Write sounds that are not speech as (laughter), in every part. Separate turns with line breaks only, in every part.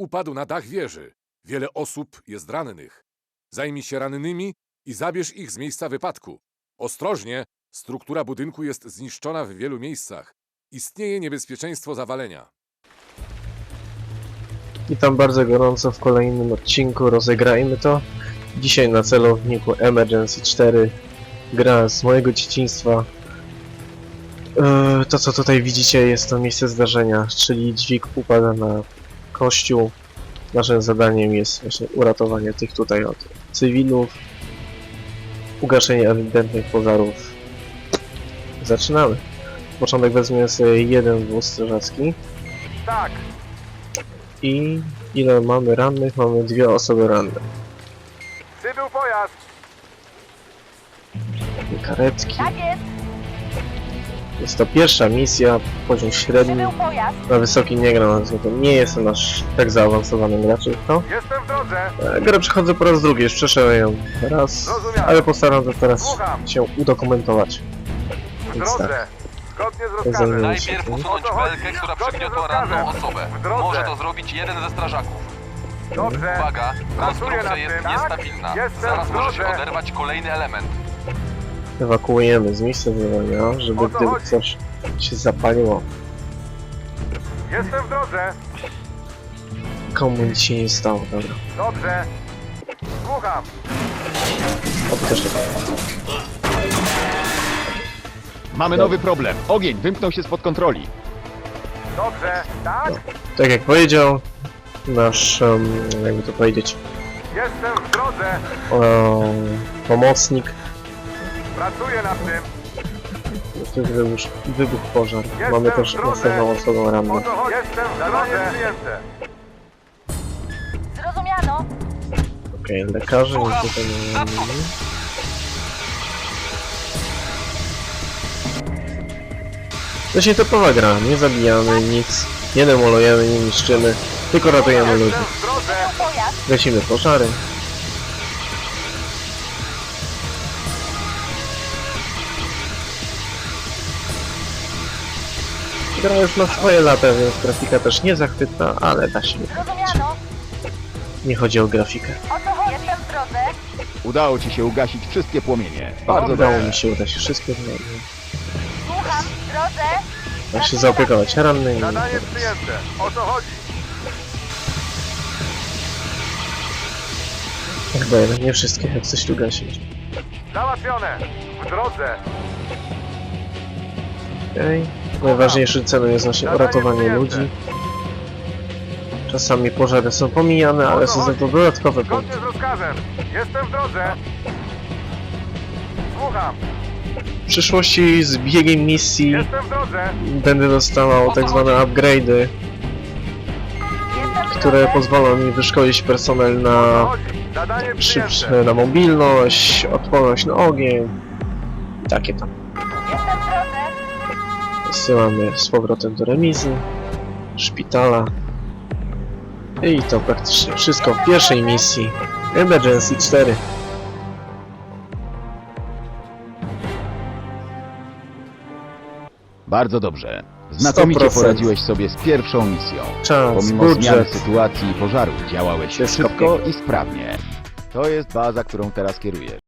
upadł na dach wieży. Wiele osób jest rannych. Zajmij się rannymi i zabierz ich z miejsca wypadku. Ostrożnie, struktura budynku jest zniszczona w wielu miejscach. Istnieje niebezpieczeństwo zawalenia.
Witam bardzo gorąco w kolejnym odcinku Rozegrajmy to. Dzisiaj na celowniku Emergency 4 gra z mojego dzieciństwa. Eee, To co tutaj widzicie jest to miejsce zdarzenia, czyli dźwig upada na kościół. Naszym zadaniem jest właśnie uratowanie tych tutaj od cywilów, ugaszenie ewidentnych pożarów. Zaczynamy. Na początek wezmę sobie jeden wóz strażacki.
Tak,
I ile mamy rannych? Mamy dwie osoby ranne.
przybył pojazd.
Karetki.
Tak jest,
Jest to pierwsza misja, poziom średni. Na wysoki nie gram, to nie jestem aż tak zaawansowanym graczem w to.
Jestem w drodze.
E, Grę przechodzę po raz drugi, już przeszedłem ją raz,
Zrozumiałem.
ale postaram się teraz
Słucham.
się udokumentować.
W
Więc tak,
drodze. Zgodnie z rozkazem.
się
Najpierw
tym.
usunąć
O co chodzi?
belkę, która
Zgodnie z
przygniotła
rozkazem.
ranną osobę.
W drodze.
Może to zrobić jeden ze strażaków.
Dobrze.
Uwaga,
Pracuję
konstrukcja jest
tym. Tak?
niestabilna.
Jestem
Zaraz może się
drodze.
oderwać kolejny element.
Ewakuujemy z miejsca zdarzenia, żeby
O co
gdyby
chodzi?
coś się zapaliło,
Jestem w drodze.
komu nic się nie stało, dobra.
Dobrze. Słucham.
O, to też tak.
Mamy nowy problem. Ogień wymknął się spod kontroli.
Dobrze. Tak?
Tak jak powiedział nasz, em, jakby to powiedzieć,
Jestem w drodze.
em, pomocnik,
Pracuję nad tym.
to wybuch, wybuch pożar.
Jestem
Mamy też następną osobą ranną.
Jestem w drodze. przyjęte.
Zrozumiano.
Okej, lekarze, nic
Słucham.
tutaj nie mamy. To się typowa gra, nie zabijamy nic, nie demolujemy, nie niszczymy, tylko ratujemy ludzi. Gasimy pożary. Gra już ma swoje lata, więc grafika też nie zachwytna, ale da się.
Zrozumiano.
Nie chodzi o grafikę.
O co chodzi? Jestem w drodze.
Udało ci się ugasić wszystkie płomienie. Bardzo
Udało
dobrze.
mi się udać wszystko. no,
Słucham, w drodze.
Da się zaopiekować rannymi.
Zadanie przyjęte. O co chodzi?
Chyba jednak nie wszystkie, jak coś tu gasić.
Załatwione. W drodze.
Okej. Najważniejszym celem jest właśnie uratowanie ludzi. Czasami pożary są pomijane, ale są za to dodatkowe punkty.
z rozkazem. Jestem w drodze. Słucham.
W przyszłości z biegiem misji
Jestem w drodze.
będę dostawał tak zwane upgrade'y, które pozwolą mi wyszkolić personel na
chodzi? Zadanie
szybsze, na mobilność, odporność na ogień. I takie tam. Wysyłamy z powrotem do remizy, szpitala. I to praktycznie wszystko w pierwszej misji. Emergency 4.
Bardzo dobrze. Znakomicie
100%.
poradziłeś sobie z pierwszą misją.
Czas,
Pomimo zmiany
budżet.
sytuacji i pożaru działałeś
Wszystko
szybko i sprawnie. To jest baza, którą teraz kierujesz.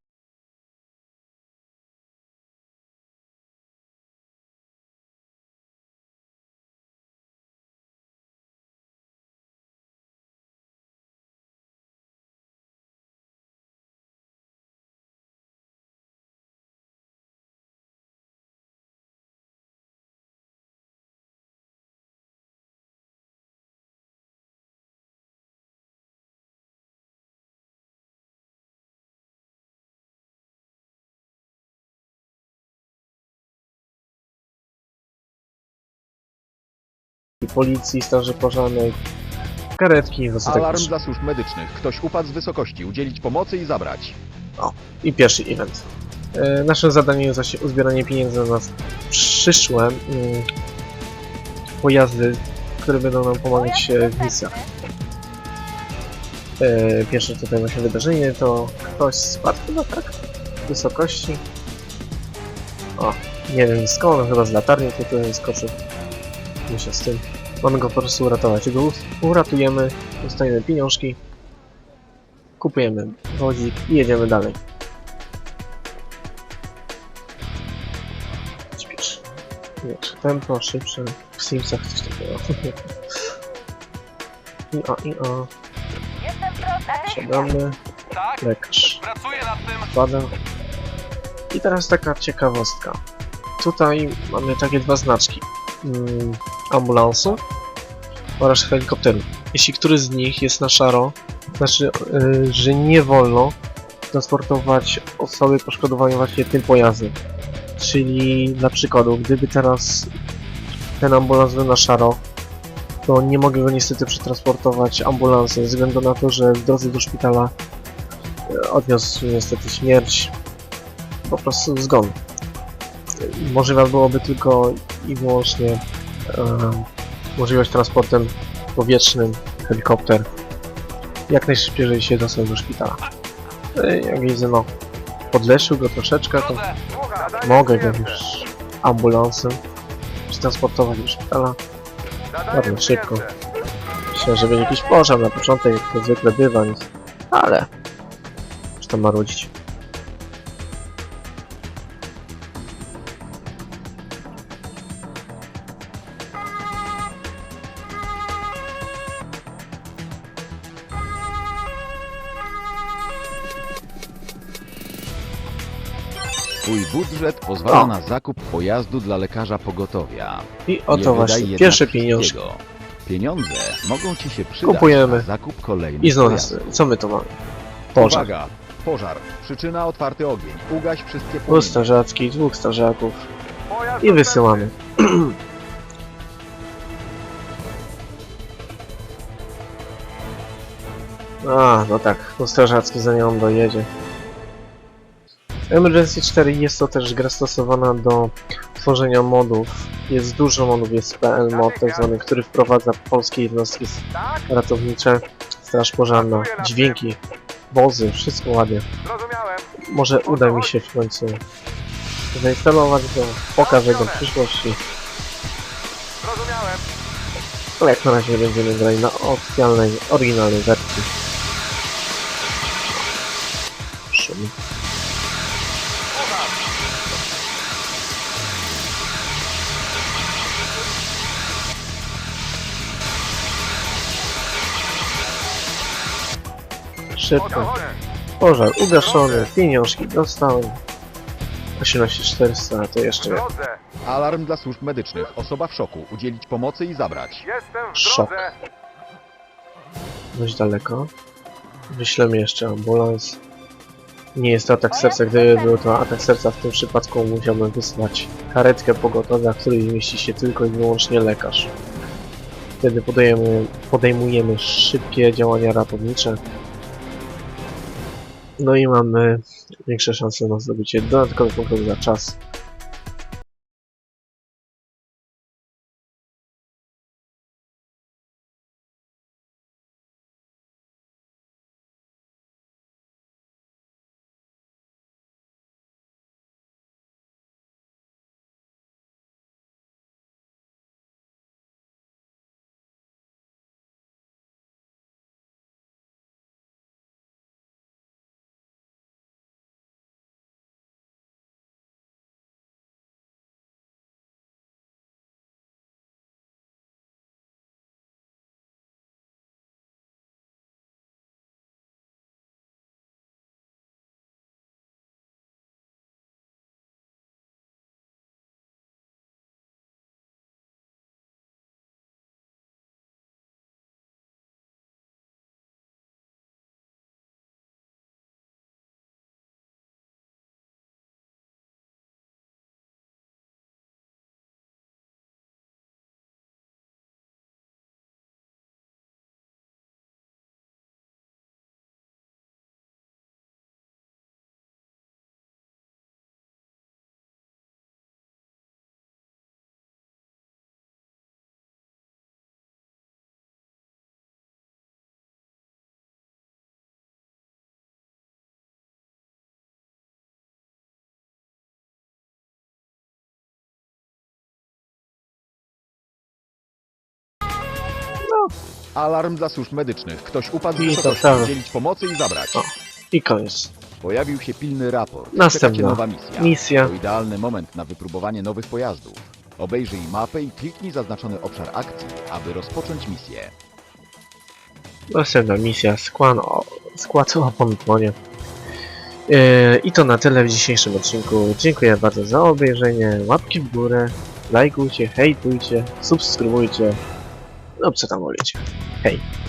I policji, straży pożarnej, karetki,
Alarm
wozy
dla służb medycznych. Ktoś upadł z wysokości. Udzielić pomocy i zabrać.
i pierwszy event. E, naszym zadaniem jest właśnie uzbieranie pieniędzy na przyszłe mm, pojazdy, które będą nam pomagać e, w misjach. E, pierwsze tutaj właśnie wydarzenie to ktoś spadł chyba tak z wysokości. O, nie wiem skąd, chyba z latarni tutaj skoczył. Myślę z tym. Mamy go po prostu uratować. Go uratujemy, dostajemy pieniążki, kupujemy wodzik i jedziemy dalej. Śpiesz. Wiesz, tempo, szybsze. W Simsach coś takiego. (laughs) I o, i o. Siadamy.
Tak,
Lekarz.
pracuję nad tym.
Wkłada. I teraz taka ciekawostka. Tutaj mamy takie dwa znaczki. Mm, ambulansu oraz helikopteru. Jeśli któryś z nich jest na szaro, znaczy, yy, że nie wolno transportować osoby poszkodowanej właśnie tym pojazdem. Czyli dla przykładu, gdyby teraz ten ambulans był na szaro, to nie mogę go niestety przetransportować ambulansem, ze względu na to, że w drodze do szpitala e, odniósł niestety śmierć, po prostu zgon. Możliwa byłoby tylko i wyłącznie możliwość transportem powietrznym, helikopter, jak najszybciej, się dostał do szpitala. E, Jak widzę, no, podleszył go troszeczkę, to mogę go już ambulansem przetransportować do szpitala. Ładnie, szybko. Myślę, że będzie jakiś pożar na początek, jak to zwykle bywa, ale... Czy tam marudzić?
Twój budżet pozwala
O.
na zakup pojazdu dla lekarza pogotowia.
I
Nie
oto
wydaj
właśnie,
jednak
pierwsze pieniążki.
wszystkiego. Pieniądze mogą ci się przydać
Kupujemy.
na zakup kolejnych
I znowu,
pojazdów.
co my tu mamy? Pożar.
Uwaga! Pożar. Przyczyna otwarty ogień. Ugaś wszystkie
Dwóch strażackich, dwóch strażaków i wysyłamy. (clears throat) A, no tak, no strażacki za nią dojedzie. Emergency 4 jest to też gra stosowana do tworzenia modów. Jest dużo modów, jest PL mod tak zwany, który wprowadza polskie jednostki ratownicze, straż pożarna, dźwięki, wozy, wszystko ładnie. Może uda mi się w końcu zainstalować go, pokażę go w przyszłości. Ale jak na razie będziemy grali na oficjalnej, oryginalnej wersji. Szybko. Pożar ugaszony, pieniążki dostałem. 18400, to jeszcze.
Alarm dla służb medycznych. Osoba w szoku. Udzielić pomocy i zabrać.
Jestem w
Szok.
drodze.
dość daleko. Wyślemy jeszcze ambulans. Nie jest to atak serca, gdyby był to atak serca, w tym przypadku musiałbym wysłać karetkę pogotowia, w której mieści się tylko i wyłącznie lekarz. Wtedy podejmujemy, podejmujemy szybkie działania ratownicze. No i mamy większe szanse na zdobycie dodatkowych punktów za czas
Alarm dla służb medycznych. Ktoś upadł
I to.
Udzielić pomocy i zabrać.
O. I koniec.
Pojawił się pilny raport.
Następna.
Czeka cię nowa misja.
Misja.
To idealny moment na wypróbowanie nowych pojazdów. Obejrzyj mapę i kliknij zaznaczony obszar akcji, aby rozpocząć misję.
Następna misja. Skład, o, skład opon płonie. Yy, I to na tyle w dzisiejszym odcinku. Dziękuję bardzo za obejrzenie. Łapki w górę. Lajkujcie, hejtujcie, subskrybujcie. No co tam wolicie. Hej.